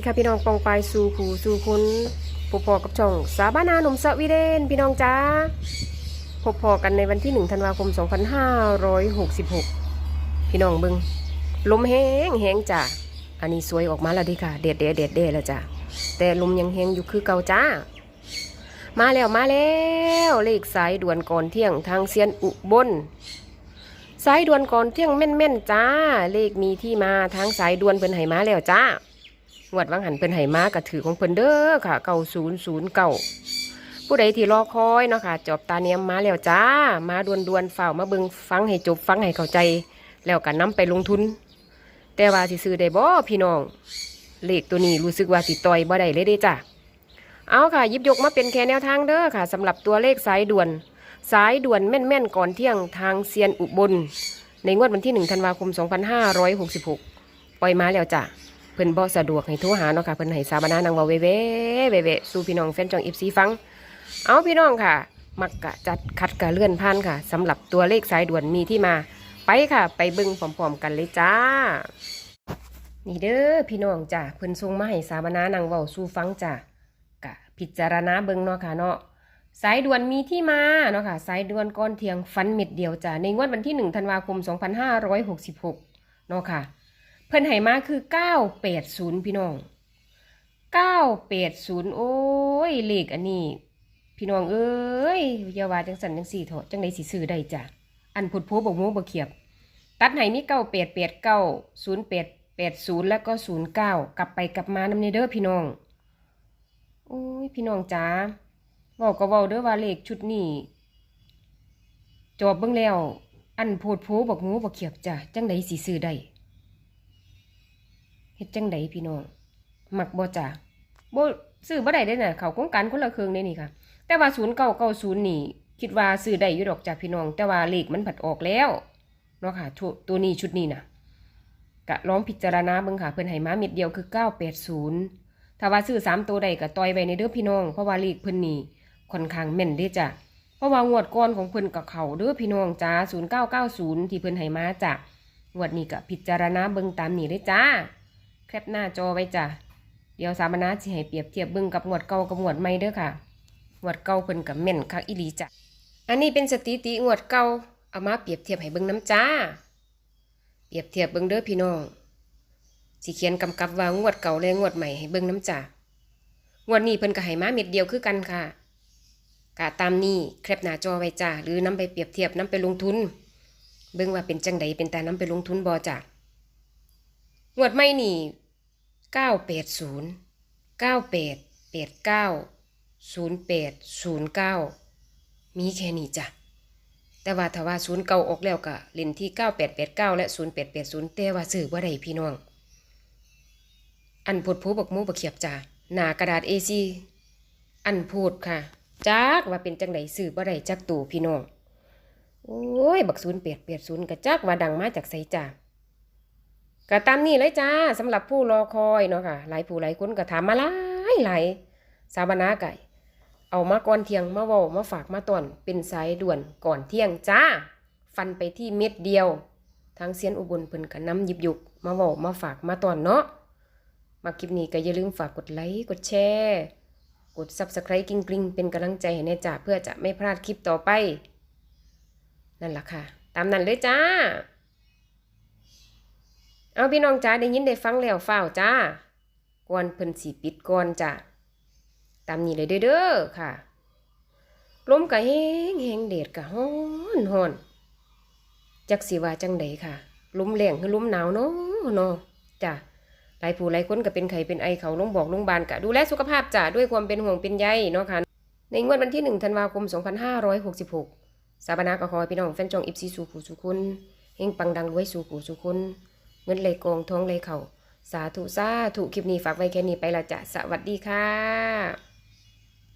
ดีค่ะพี่น้องปองปายสู่ผูสู่คุณพบพอกับช่องสาบานาหนุ่มสวีเดน พี่น้องจ้าพบพอกันในวันที่1ธันวาคม 2566 พี่น้องเบิงลมแห้งแห้งจ้าอันนี้สวยออกมาแล้วดิค่ะ เด็ดเด็ดเด็ดเด็ดแล้วจ้าแต่ลมยังแห้งอยู่คือเก่าจ้า มาแล้วมาแล้วเลขสายด่วนก่อนเที่ยงทางเซียนอุบลสายด่วนก่อนเที่ยงแม่นๆจ้า เลขมีที่มาทางสายด่วนเพิ่นให้มาแล้วจ้า งวดวังหันเพิ่นให้มากระถือของเพิ่นเด้อค่ะเก่าศูนย์ศูนย์เก่าผู้ใดที่รอคอยเนาะค่ะจอบตาเนียมมาแล้วจ้า มาดวนดวนๆฝ่ามาเบิงฟังให้จบฟังให้เข้าใจ แล้วกันนํไปลงทุน แต่ว่าสิซื้อได้บ่พี่น้องเลขตัวนี้รู้สึกว่าสิต่อยบ่ได้เลยเด้จ้าเอาค่ะยิบยกมาเป็นแค่แนวทางเด้อค่ะสำหรับตัวเลขสายด่วน สายด่วนแม่นๆก่อนเที่ยงทางเซียนอุบล ในงวดวันที่1ธันวาคม 2566 ปล่อยมาแล้วจ้ะ พิ่นบ่สะดวกให้โทรหาเนาะค่ะเพิ่นให้สาบานานางวาเวเวเวเวสู่พี่น้องแฟนจอง FC ฟัง เอาพี่น้องค่ะ มักกะจัดคัดกะเลื่อนผ่านค่ะสำหรับตัวเลขสายด่วนมีที่มา ไปค่ะ ไปเบิ่งพร้อมๆกันเลยจ้า นี่เด้อพี่น้องจ้ะเพิ่นส่งมาให้สาบานานางเว้าสู่ฟังจ้ะกะพิจารณาเบิ่งเนาะค่ะเนาะสายด่วนมีที่มาเนาะค่ะ สายด่วนก้อนเทียงฟันเม็ดเดียวจ้ะในงวดวันที่1ธันวาคม 2566เนาะค่ะ เพิ่นให้มาคือ980พี่น้อง980โอ้ยเลขอันนี้ พี่น้องเอ้ยอย่าวาจังสันจังสี่เถอะจังไดสิซื้อได้จ้ะอันพุดโพบกโมบกเขียบ ตัดให้มี9889 0880แล้วก็09กลับไปกลับมานำในเด้อพี่น้องโอ้ยพี่น้องจ๋าเว้าก็เว้าเด้อว่าเลขชุดนี้จบเบิ่งแล้ว อันโพดโพบกโมบกเขียบจ้ะจังไดสิซื้อได้ เฮ็ดจังไดพี่น้องหมักบ่จ้ะบ่ซื้อบ่ได้เด้น่ะเขาโครงการคนละครึ่งเด้นี่ค่ะ แต่ว่า0990นี่ คิดว่าซื้อได้อยู่ดอกจ้ะพี่น้อง แต่ว่าเลขมันผัดออกแล้วเนาะค่ะตัวนี้ชุดนี้น่ะก็ลองพิจารณาเบิ่งค่ะเพิ่นให้มาเม็ดเดียวคือ980ถ้าว่าซื้อ3ตัวใดก็ต่อยไว้ในเด้อพี่น้อง เพราะว่าเลขเพิ่นนี่ค่อนข้างแม่นเด้จ้ะเพราะว่างวดก่อนของเพิ่นกับเขาเด้อพี่น้องจ้า0990ที่เพิ่นให้มาจ้ะงวดนี้ก็พิจารณาเบิ่งตามนี้เลยจ้า แคปหน้าจอไว้จ้ะ เดี๋ยวสามนาสิให้เปรียบเทียบเบิ่งกับงวดเก่ากับงวดใหม่เด้อค่ะงวดเก่าเพิ่นกับแม่นคักอีหลีจ้ะ อันนี้เป็นสถิติงวดเก่าเอามาเปรียบเทียบให้เบิ่งน้ำจ้า เปรียบเทียบเบิ่งเด้อพี่น้องสิเขียนกำกับว่างวดเก่าและงวดใหม่ให้เบิ่งน้ำจ้างวดนี้เพิ่นก็ให้มาเม็ดเดียวคือกันค่ะกะตามนี้แคปหน้าจอไว้จ้าหรือนํไปเปรียบเทียบนํไปลงทุน เบิ่งว่าเป็นจังใดเป็นแตานํไปลงทุนบ่จ้ะ งวดไม่นี่เก้าแปดศูนย์เก้าแปดแปดเก้าศูนย์แปดศูนย์เก้ามีแค่นี้จ้ะ แต่ว่าถ้าว่าศูนย์เก้าออกแล้วก็เล่นที่เก้าแปดแปดเก้าและศูนย์แปดแปดศูนย์แต่ว่าซื้อบ่ได้พี่น้อง อันโพดโพบักมูบักเขียบจ้ะหนากระดาษ A4 อันโพดค่ะจักว่าเป็นจังไดซื้อบ่ได้จักตู่พี่น้อง โอ้ย บักศูนย์แปดแปดศูนย์กระจักว่าดังมาจากไสจ้ะ ก็ตามนี้เลยจ้าสำหรับผู้รอคอยเนาะค่ะ หลายผู้หลายคนก็ถามมาหลายหลายสาบนาไก่ เอามาก่อนเที่ยงมาว้ามาฝากมาตอนเป็นสายด่วนก่อนเที่ยงจ้า ฟันไปที่เม็ดเดียว ทางเซียนอุบลเพิ่นก็นำหยิบยุกมาว้ามาฝากมาตอนเนาะมาคลิปนี้ก็อย่าลืมฝากกดไลค์กดแชร์กด Subscribe กริ๊งเป็นกำลังใจให้แน่จ้าเพื่อจะไม่พลาดคลิปต่อไป นั่นแหละค่ะ ตามนั้นเลยจ้า เอาพี่น้องจ้าได้ยินได้ฟังแล้วฝ้าจ้าก่อนเพิ่นสีปิดก่อนจ้าตามนี้เลยเด้อค่ะลมกะแห้งแห้งเดดกะฮ้อนฮ้อนจักสิว่าจังใดค่ะลมแรงคือลมหนาวเนาะเนาะจ้าหลายผู้หลายคนก็เป็นไข้เป็นไอเขาลงบอกลงบานกะดูแลสุขภาพจ้าด้วยความเป็นห่วงเป็นใยเนาะค่ะในงวดวันที่1ธันวาคม 2566สาบานากะขอให้พี่น้องแฟนจองอิฟซีสู่ผู้สุคุณเฮงปังดังรวยสู่ผู้สุคุณ เงินไหลกองท้องไหลเข่าสาธุสาธุคลิปนี้ฝากไว้แค่นี้ไปละจ้ะสวัสดีค่ะ